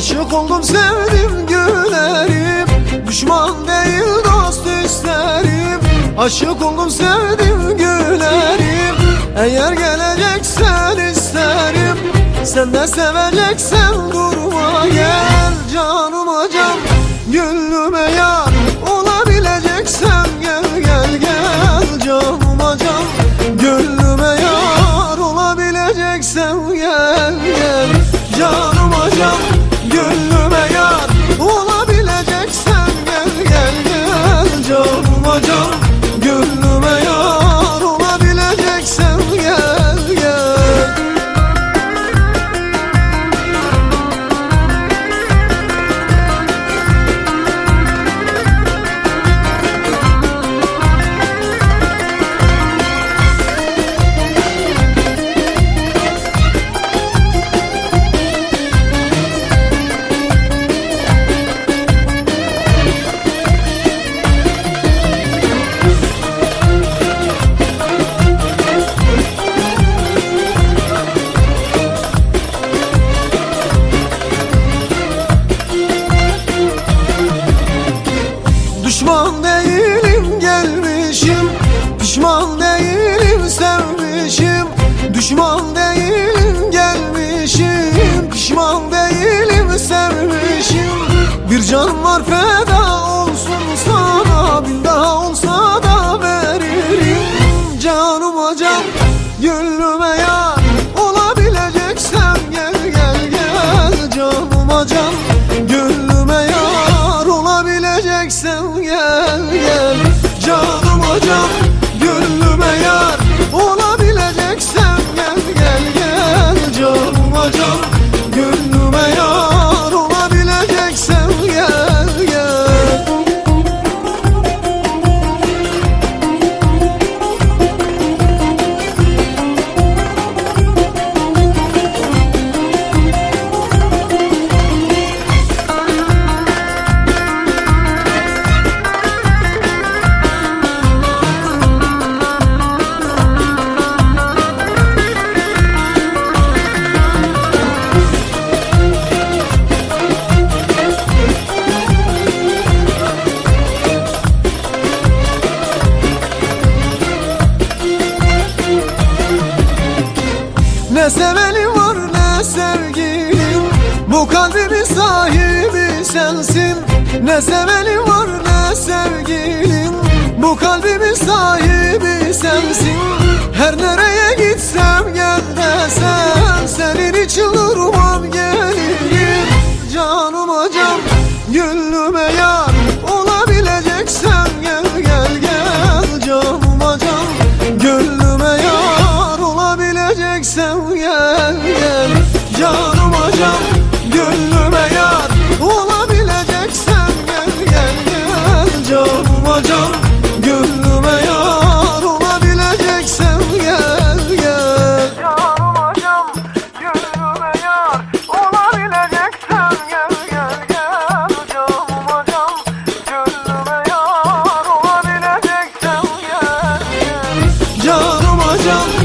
Aşık oldum sevdim gülerim Düşman değil dost isterim Aşık oldum sevdim gülerim Eğer geleceksen isterim. Sen de seveceksen durma gel Canıma can gönlüme yar Olabileceksen gel gel gel Canıma can gönlüme yar Olabileceksen gel gel Canıma can gönlüme Düşman değilim gelmişim. Pişman değilim sevmişim. Bir can var feda olsun sana. Bin daha olsa da veririm. Canıma can gönlüme yar Olabileceksen gel gel gel. Canıma can Ne sevenim var ne sevgilim Bu kalbimin sahibi sensin. Ne sevenim var ne sevgilim Bu kalbimin sahibi sensin don't